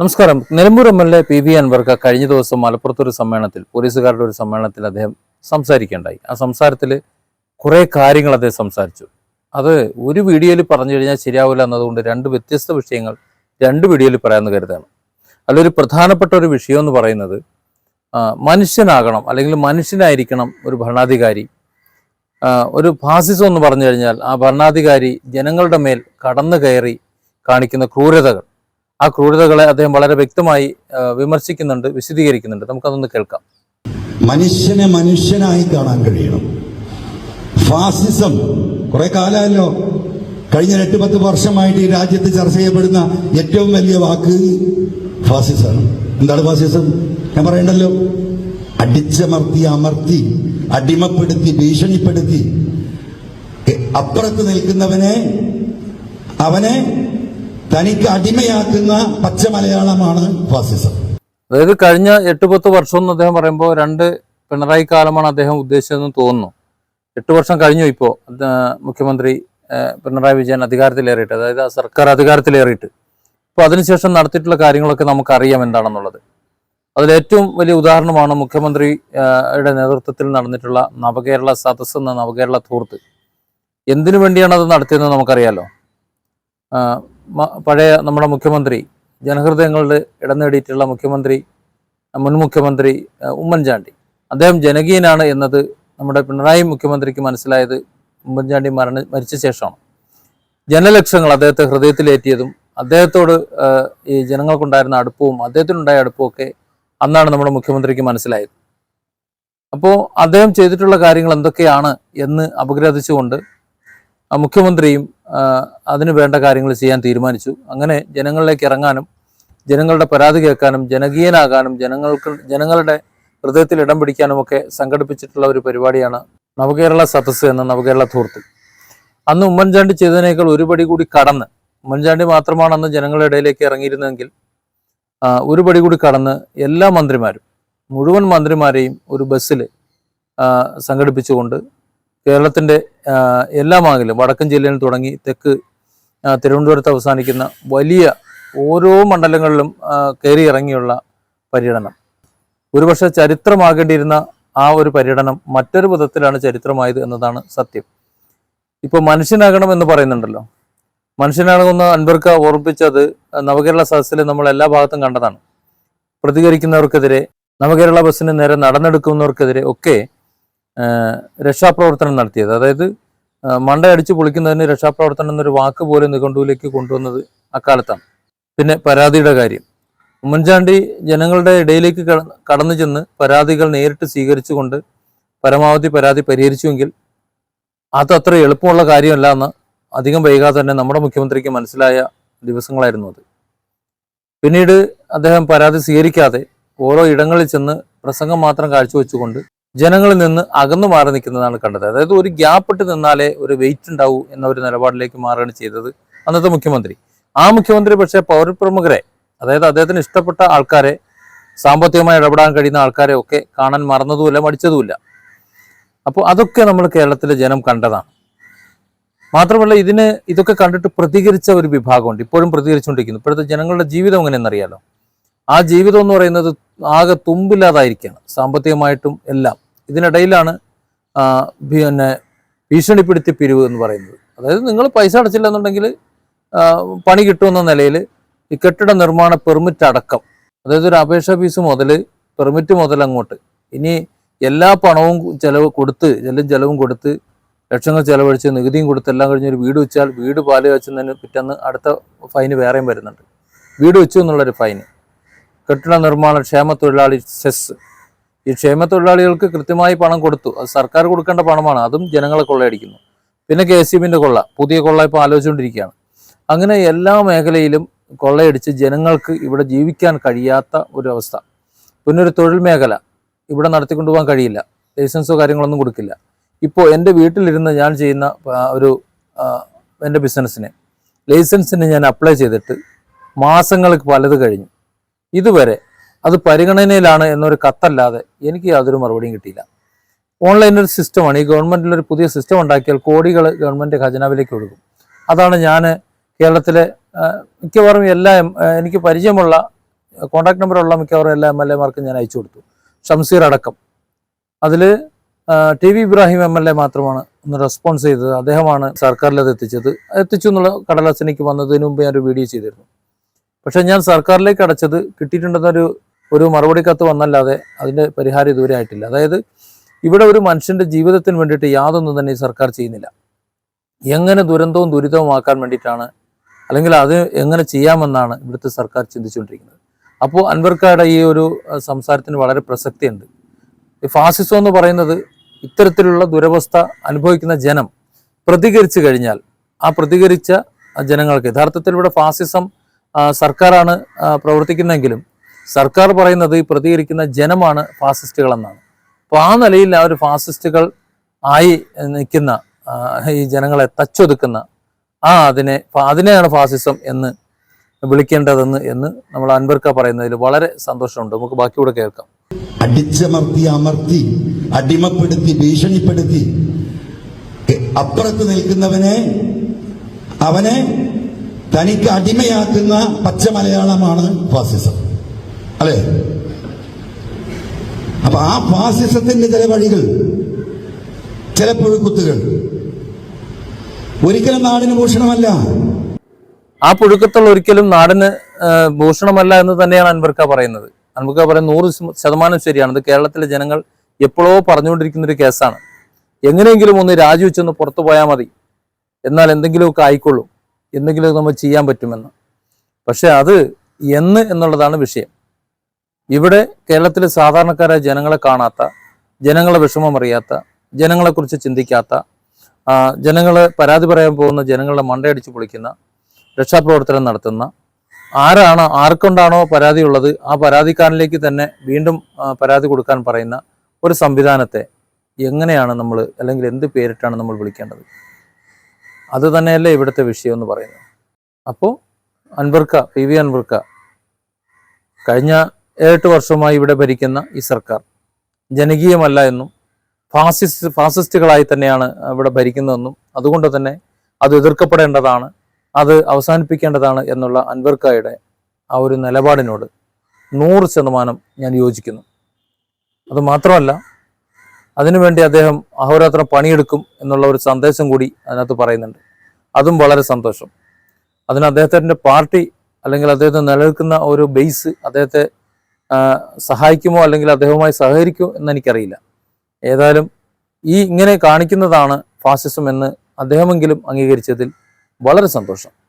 നമസ്കാരം. Nilambur M L A P V അൻവർക്ക് കഴിഞ്ഞ ദിവസം മലപ്പുറത്ത് ഒരു സമ്മേളനത്തിൽ പോലീസുകാരുടെ ഒരു സമ്മേളനത്തിൽ അദ്ദേഹം സംസാരിക്കേണ്ടായി ആ സംസാരത്തിൽ കുറേ കാര്യങ്ങൾ അദ്ദേഹം സംസാരിച്ചു. അത് ഒരു വീഡിയോയിൽ പറഞ്ഞു കഴിഞ്ഞാൽ ശരിയാവില്ല എന്നതുകൊണ്ട് രണ്ട് വ്യത്യസ്ത വിഷയങ്ങൾ രണ്ട് വീഡിയോയിൽ പറയാമെന്ന് കരുതാണ് അതിലൊരു പ്രധാനപ്പെട്ട ഒരു വിഷയം എന്ന് പറയുന്നത് മനുഷ്യനാകണം അല്ലെങ്കിൽ മനുഷ്യനായിരിക്കണം ഒരു ഭരണാധികാരി. ഒരു ഫാസിസം എന്ന് പറഞ്ഞു കഴിഞ്ഞാൽ ആ ഭരണാധികാരി ജനങ്ങളുടെ മേൽ കടന്നു കയറി കാണിക്കുന്ന ക്രൂരതകൾ. ആ ക്രൂരതകളെ അദ്ദേഹം വളരെ വ്യക്തമായി വിമർശിക്കുന്നുണ്ട് വിശദീകരിക്കുന്നുണ്ട്. നമുക്കതൊന്ന് കേൾക്കാം. മനുഷ്യനെ മനുഷ്യനായി കാണാൻ കഴിയണം. ഫാസിസം കുറെ കാലമല്ലോ കഴിഞ്ഞ എട്ട് പത്ത് വർഷമായിട്ട് ഈ രാജ്യത്ത് ചർച്ച ചെയ്യപ്പെടുന്ന ഏറ്റവും വലിയ വാക്ക് ഫാസിസമാണ് എന്താണ് ഫാസിസം? ഞാൻ പറയണ്ടല്ലോ. അടിച്ചമർത്തി അമർത്തി അടിമപ്പെടുത്തി ഭീഷണിപ്പെടുത്തി. അപ്പുറത്ത് നിൽക്കുന്നവനെ അവനെ തനിക്ക് അടിമയാക്കുന്ന പച്ച മലയാളമാണ് ഫാസിസം. അതായത് കഴിഞ്ഞ എട്ട് പത്ത് വർഷം എന്ന് അദ്ദേഹം പറയുമ്പോൾ രണ്ട് പിണറായി കാലമാണ് അദ്ദേഹം ഉദ്ദേശിച്ചതെന്ന് തോന്നുന്നു. എട്ട് വർഷം കഴിഞ്ഞു ഇപ്പോൾ മുഖ്യമന്ത്രി പിണറായി വിജയൻ അധികാരത്തിലേറിയിട്ട് അതായത് ആ സർക്കാർ അധികാരത്തിലേറിയിട്ട്. അപ്പോൾ അതിനുശേഷം നടത്തിയിട്ടുള്ള കാര്യങ്ങളൊക്കെ നമുക്കറിയാം എന്താണെന്നുള്ളത്. അതിലേറ്റവും വലിയ ഉദാഹരണമാണ് മുഖ്യമന്ത്രിയുടെ യുടെ നേതൃത്വത്തിൽ നടന്നിട്ടുള്ള നവകേരള സദസ് എന്ന നവകേരള തൂർത്ത് എന്തിനു വേണ്ടിയാണ് അത് നടത്തിയതെന്ന് നമുക്കറിയാലോ? പഴയ നമ്മുടെ മുഖ്യമന്ത്രി ജനഹൃദയങ്ങളുടെ ഇടം നേടിയിട്ടുള്ള മുഖ്യമന്ത്രി മുൻ മുഖ്യമന്ത്രി ഉമ്മൻചാണ്ടി. അദ്ദേഹം ജനകീയനാണ് എന്നത് നമ്മുടെ പിണറായി മുഖ്യമന്ത്രിക്ക് മനസ്സിലായത് ഉമ്മൻചാണ്ടി മരണ മരിച്ച ശേഷമാണ്. ജനലക്ഷങ്ങൾ അദ്ദേഹത്തെ ഹൃദയത്തിലേറ്റിയതും അദ്ദേഹത്തോട് ഈ ജനങ്ങൾക്കുണ്ടായിരുന്ന അടുപ്പവും അദ്ദേഹത്തിനുണ്ടായ അടുപ്പവും ഒക്കെ അന്നാണ് നമ്മുടെ മുഖ്യമന്ത്രിക്ക് മനസ്സിലായത്. അപ്പോൾ അദ്ദേഹം ചെയ്തിട്ടുള്ള കാര്യങ്ങൾ എന്തൊക്കെയാണ് എന്ന് അപഗ്രഥിച്ചുകൊണ്ട് മുഖ്യമന്ത്രിയും അതിനു വേണ്ട കാര്യങ്ങൾ ചെയ്യാൻ തീരുമാനിച്ചു. അങ്ങനെ ജനങ്ങളിലേക്ക് ഇറങ്ങാനും ജനങ്ങളുടെ പരാതി കേൾക്കാനും ജനകീയനാകാനും ജനങ്ങൾക്ക് ജനങ്ങളുടെ ഹൃദയത്തിൽ ഇടം പിടിക്കാനും ഒക്കെ സംഘടിപ്പിച്ചിട്ടുള്ള ഒരു പരിപാടിയാണ് നവകേരള സദസ്സ് എന്ന നവകേരള ധൂർത്ത്. അന്ന് ഉമ്മൻചാണ്ടി ചെയ്തതിനേക്കാൾ ഒരുപടി കൂടി കടന്ന് ഉമ്മൻചാണ്ടി മാത്രമാണ് അന്ന് ജനങ്ങളുടെ ഇടയിലേക്ക് ഇറങ്ങിയിരുന്നതെങ്കിൽ ഒരുപടി ഒരു പടി കൂടി കടന്ന് എല്ലാ മന്ത്രിമാരും മുഴുവൻ മന്ത്രിമാരെയും ഒരു ബസ്സിൽ സംഘടിപ്പിച്ചുകൊണ്ട് കേരളത്തിന്റെ എല്ലാ ഭാഗങ്ങളിലും വടക്കൻ ജില്ലയിൽ തുടങ്ങി തെക്ക് തിരുവനന്തപുരത്ത് അവസാനിക്കുന്ന വലിയ ഓരോ മണ്ഡലങ്ങളിലും കയറി ഇറങ്ങിയുള്ള പര്യടനം. ഒരുപക്ഷെ ചരിത്രമാകേണ്ടിയിരുന്ന ആ ഒരു പര്യടനം മറ്റൊരു വിധത്തിലാണ് ചരിത്രമായത് എന്നതാണ് സത്യം. ഇപ്പോൾ മനുഷ്യനാകണം എന്ന് പറയുന്നുണ്ടല്ലോ. മനുഷ്യനാകണമെന്ന് അൻവർക്ക ഓർമ്മിപ്പിച്ചത് നവകേരള സദസ്സിൽ നമ്മൾ എല്ലാ ഭാഗത്തും കണ്ടതാണ്. പ്രതികരിക്കുന്നവർക്കെതിരെ നവകേരള ബസ്സിന് നേരെ നടന്നെടുക്കുന്നവർക്കെതിരെ ഒക്കെ രക്ഷാപ്രവർത്തനം നടത്തിയത്. അതായത് മണ്ട മണ്ടയടിച്ച് പൊളിക്കുന്നതിന് രക്ഷാപ്രവർത്തനം എന്നൊരു വാക്ക് പോലും നിഘണ്ടുവിലേക്ക് കൊണ്ടുവന്നത് അക്കാലത്താണ്. പിന്നെ പരാതിയുടെ കാര്യം. ഉമ്മൻചാണ്ടി ജനങ്ങളുടെ ഇടയിലേക്ക് കട- കടന്നു ചെന്ന് പരാതികൾ നേരിട്ട് സ്വീകരിച്ചുകൊണ്ട് പരമാവധി പരാതി പരിഹരിച്ചുവെങ്കിൽ അത് അത്ര എളുപ്പമുള്ള കാര്യമല്ല എന്ന് അധികം വൈകാതെ തന്നെ നമ്മുടെ മുഖ്യമന്ത്രിക്ക് മനസ്സിലായ ദിവസങ്ങളായിരുന്നു അത്. പിന്നീട് അദ്ദേഹം പരാതി സ്വീകരിക്കാതെ ഓരോ ഇടങ്ങളിൽ ചെന്ന് പ്രസംഗം മാത്രം കാഴ്ചവെച്ചുകൊണ്ട് ജനങ്ങളിൽ നിന്ന് അകന്നു മാറി നിൽക്കുന്നതാണ് കണ്ടത്. അതായത് ഒരു ഗ്യാപ്പ് ഇട്ട് നിന്നാലേ ഒരു വെയിറ്റ് ഉണ്ടാവൂ എന്ന ഒരു നിലപാടിലേക്ക് മാറുകയാണ് ചെയ്തത് അന്നത്തെ മുഖ്യമന്ത്രി. ആ മുഖ്യമന്ത്രി പക്ഷേ പൗരപ്രമുഖരെ അതായത് അദ്ദേഹത്തിന് ഇഷ്ടപ്പെട്ട ആൾക്കാരെ സാമ്പത്തികമായി ഇടപെടാൻ കഴിയുന്ന ആൾക്കാരെ ഒക്കെ കാണാൻ മറന്നതുമില്ല മടിച്ചതുമില്ല. അപ്പോൾ അതൊക്കെ നമ്മൾ കേരളത്തിലെ ജനം കണ്ടതാണ്. മാത്രമല്ല ഇതിന് ഇതൊക്കെ കണ്ടിട്ട് പ്രതികരിച്ച ഒരു വിഭാഗമുണ്ട് ഇപ്പോഴും പ്രതികരിച്ചുകൊണ്ടിരിക്കുന്നു. ഇപ്പോഴത്തെ ജനങ്ങളുടെ ജീവിതം എങ്ങനെയെന്നറിയാലോ. ആ ജീവിതം എന്ന് പറയുന്നത് ആകെ തുമ്പില്ലാതായിരിക്കുകയാണ്. സാമ്പത്തികമായിട്ടും എല്ലാം ഇതിനിടയിലാണ് പിന്നെ ഭീഷണിപ്പെടുത്തി പിരിവ് എന്ന് പറയുന്നത്. അതായത് നിങ്ങൾ പൈസ അടച്ചില്ല എന്നുണ്ടെങ്കിൽ പണി കിട്ടുമെന്ന നിലയിൽ ഈ കെട്ടിട നിർമ്മാണ പെർമിറ്റ് അടക്കം അതായത് ഒരു അപേക്ഷ ഫീസ് മുതൽ പെർമിറ്റ് മുതൽ അങ്ങോട്ട് ഇനി എല്ലാ പണവും ചിലവ് കൊടുത്ത് എല്ലാം ചെലവും കൊടുത്ത് ലക്ഷങ്ങൾ ചെലവഴിച്ച് നികുതിയും കൊടുത്ത് എല്ലാം കഴിഞ്ഞ് ഒരു വീട് വെച്ചാൽ വീട് പാൽ വെച്ചതിന് പിറ്റേന്ന് അടുത്ത ഫൈന് വേറെയും വരുന്നുണ്ട്. വീട് വെച്ചു എന്നുള്ളൊരു ഫൈന്. കെട്ടിട നിർമ്മാണ ക്ഷേമ തൊഴിലാളി സെസ്. ഈ ക്ഷേമ തൊഴിലാളികൾക്ക് കൃത്യമായി പണം കൊടുത്തു. അത് സർക്കാർ കൊടുക്കേണ്ട പണമാണ്. അതും ജനങ്ങളെ കൊള്ളയടിക്കുന്നു. പിന്നെ കെ എസ് ബിന്റെ കൊള്ള. പുതിയ കൊള്ള ഇപ്പോൾ ആലോചിച്ചുകൊണ്ടിരിക്കുകയാണ്. അങ്ങനെ എല്ലാ മേഖലയിലും കൊള്ളയടിച്ച് ജനങ്ങൾക്ക് ഇവിടെ ജീവിക്കാൻ കഴിയാത്ത ഒരു അവസ്ഥ പിന്നെ ഒരു തൊഴിൽ മേഖല ഇവിടെ നടത്തിക്കൊണ്ടുപോകാൻ കഴിയില്ല. ലൈസൻസോ കാര്യങ്ങളൊന്നും കൊടുക്കില്ല. ഇപ്പോൾ എന്റെ വീട്ടിലിരുന്ന് ഞാൻ ചെയ്യുന്ന ഒരു എന്റെ ബിസിനസ്സിന് ലൈസൻസിന് ഞാൻ അപ്ലൈ ചെയ്തിട്ട് മാസങ്ങൾക്ക് പലത് കഴിഞ്ഞു. ഇതുവരെ അത് പരിഗണനയിലാണ് എന്നൊരു കത്തല്ലാതെ എനിക്ക് യാതൊരു മറുപടിയും കിട്ടിയില്ല. ഓൺലൈൻ ഒരു സിസ്റ്റമാണ് ഈ ഗവൺമെന്റിൽ ഒരു പുതിയ സിസ്റ്റം ഉണ്ടാക്കിയാൽ കോടികൾ ഗവൺമെന്റ് ഖജനാവിലേക്ക് ഒഴുകും. അതാണ് ഞാൻ കേരളത്തിലെ മിക്കവാറും എല്ലാ എനിക്ക് പരിചയമുള്ള കോൺടാക്ട് നമ്പറുള്ള മിക്കവാറും എല്ലാ എം എൽ എമാർക്കും ഞാൻ അയച്ചു കൊടുത്തു. ഷംസീർ അടക്കം. അതിൽ T V Ibrahim M L A മാത്രമാണ് ഒന്ന് റെസ്പോൺസ് ചെയ്തത്. അദ്ദേഹമാണ് സർക്കാരിൽ അത് എത്തിച്ചത്. എത്തിച്ചു എന്നുള്ള കടലാസ് വന്നതിന് മുമ്പ് ഞാനൊരു വീഡിയോ ചെയ്തിരുന്നു. പക്ഷേ ഞാൻ സർക്കാരിലേക്ക് അടച്ചത് കിട്ടിയിട്ടുണ്ടെന്നൊരു ഒരു മറുപടി കത്ത് വന്നല്ലാതെ അതിന്റെ പരിഹാരം ഇതുവരെ ആയിട്ടില്ല. അതായത് ഇവിടെ ഒരു മനുഷ്യന്റെ ജീവിതത്തിന് വേണ്ടിയിട്ട് യാതൊന്നും തന്നെ ഈ സർക്കാർ ചെയ്യുന്നില്ല. എങ്ങനെ ദുരന്തവും ദുരിതവും ആക്കാൻ വേണ്ടിയിട്ടാണ് അല്ലെങ്കിൽ അത് എങ്ങനെ ചെയ്യാമെന്നാണ് ഇവിടുത്തെ സർക്കാർ ചിന്തിച്ചുകൊണ്ടിരിക്കുന്നത്. അപ്പോൾ അൻവർക്കാരുടെ ഈ ഒരു സംസാരത്തിന് വളരെ പ്രസക്തിയുണ്ട്. ഈ ഫാസിസം എന്ന് പറയുന്നത് ഇത്തരത്തിലുള്ള ദുരവസ്ഥ അനുഭവിക്കുന്ന ജനം പ്രതികരിച്ചു കഴിഞ്ഞാൽ ആ പ്രതികരിച്ച ജനങ്ങൾക്ക് യഥാർത്ഥത്തിൽ ഇവിടെ ഫാസിസം സർക്കാരാണ് പ്രവർത്തിക്കുന്നതെങ്കിലും സർക്കാർ പറയുന്നത് ഈ പ്രതികരിക്കുന്ന ജനമാണ് ഫാസിസ്റ്റുകൾ എന്നാണ് അപ്പോൾ ആ നിലയിൽ ആ ഒരു ഫാസിസ്റ്റുകൾ ആയി നിൽക്കുന്ന ഈ ജനങ്ങളെ തച്ചൊതുക്കുന്ന ആ അതിനെ അതിനെയാണ് ഫാസിസം എന്ന് വിളിക്കേണ്ടതെന്ന് എന്ന് നമ്മൾ അൻവർക്ക പറയുന്നതിൽ വളരെ സന്തോഷമുണ്ട്. നമുക്ക് ബാക്കിയൂടെ കേൾക്കാം. അടിച്ചമർത്തി അമർത്തി അടിമപ്പെടുത്തി ഭീഷണിപ്പെടുത്തി അപ്പുറത്ത് നിൽക്കുന്നവനെ അവനെ തനിക്ക് അടിമയാക്കുന്ന പച്ച മലയാളമാണ് ഫാസിസം. അല്ലേ? അപ്പൊ ആ ഫാസിസത്തിന്റെ ചില വഴികൾ ചില പുഴുക്കുത്തുകൾ. ഒരിക്കലും നാടിന് ഭൂഷണമല്ല. ആ പുഴുക്കത്തുള്ള ഒരിക്കലും നാടിന് ഭൂഷണമല്ല എന്ന് തന്നെയാണ് അൻവർക്ക പറയുന്നത്. അൻവർക്ക പറയുന്നത് നൂറ് ശതമാനം ശരിയാണ്. ഇത് കേരളത്തിലെ ജനങ്ങൾ എപ്പോഴോ പറഞ്ഞുകൊണ്ടിരിക്കുന്ന ഒരു കേസാണ്. എങ്ങനെയെങ്കിലും ഒന്ന് രാജിവെച്ചൊന്ന് പുറത്തു പോയാൽ മതി. എന്നാൽ എന്തെങ്കിലുമൊക്കെ ആയിക്കൊള്ളും. എന്തെങ്കിലും നമ്മൾ ചെയ്യാൻ പറ്റുമെന്ന്. പക്ഷേ അത് എന്ന് എന്നുള്ളതാണ് വിഷയം. ഇവിടെ കേരളത്തിലെ സാധാരണക്കാരായ ജനങ്ങളെ കാണാത്ത ജനങ്ങളെ വിഷമം അറിയാത്ത ജനങ്ങളെക്കുറിച്ച് ചിന്തിക്കാത്ത ജനങ്ങളെ പരാതി പറയാൻ പോകുന്ന ജനങ്ങളുടെ മണ്ടയടിച്ച് പൊളിക്കുന്ന രക്ഷാപ്രവർത്തനം നടത്തുന്ന ആരാണ് ആർക്കൊണ്ടാണോ പരാതി ഉള്ളത് ആ പരാതിക്കാരനിലേക്ക് തന്നെ വീണ്ടും പരാതി കൊടുക്കാൻ പറയുന്ന ഒരു സംവിധാനത്തെ എങ്ങനെയാണ് നമ്മൾ അല്ലെങ്കിൽ എന്ത് പേരിട്ടാണ് നമ്മൾ വിളിക്കേണ്ടത്? അത് തന്നെയല്ലേ ഇവിടുത്തെ വിഷയം എന്ന് പറയുന്നത്. അപ്പോൾ അൻവർക്ക പി വി അൻവർക്ക കഴിഞ്ഞ ഏഴെട്ട് വർഷമായി ഇവിടെ ഭരിക്കുന്ന ഈ സർക്കാർ ജനകീയമല്ല എന്നും ഫാസിസ്റ്റ് ഫാസിസ്റ്റുകളായി തന്നെയാണ് ഇവിടെ ഭരിക്കുന്നതെന്നും അതുകൊണ്ട് തന്നെ അത് എതിർക്കപ്പെടേണ്ടതാണ് അത് അവസാനിപ്പിക്കേണ്ടതാണ് എന്നുള്ള അൻവർക്കായുടെ ആ ഒരു നിലപാടിനോട് നൂറ് ശതമാനം ഞാൻ യോജിക്കുന്നു. അത് മാത്രമല്ല അതിനുവേണ്ടി അദ്ദേഹം അഹോരാത്രം പണിയെടുക്കും എന്നുള്ള ഒരു സന്ദേശം കൂടി അതിനകത്ത് പറയുന്നുണ്ട്. അതും വളരെ സന്തോഷം. അതിന് അദ്ദേഹത്തിന്റെ പാർട്ടി അല്ലെങ്കിൽ അദ്ദേഹത്തെ നിലനിൽക്കുന്ന ഒരു ബേസ് അദ്ദേഹത്തെ സഹായിക്കുമോ അല്ലെങ്കിൽ അദ്ദേഹവുമായി സഹകരിക്കുമോ എന്ന് എനിക്കറിയില്ല. ഏതായാലും ഈ ഇങ്ങനെ കാണിക്കുന്നതാണ് ഫാസിസം എന്ന് അദ്ദേഹമെങ്കിലും അംഗീകരിച്ചതിൽ വളരെ സന്തോഷം.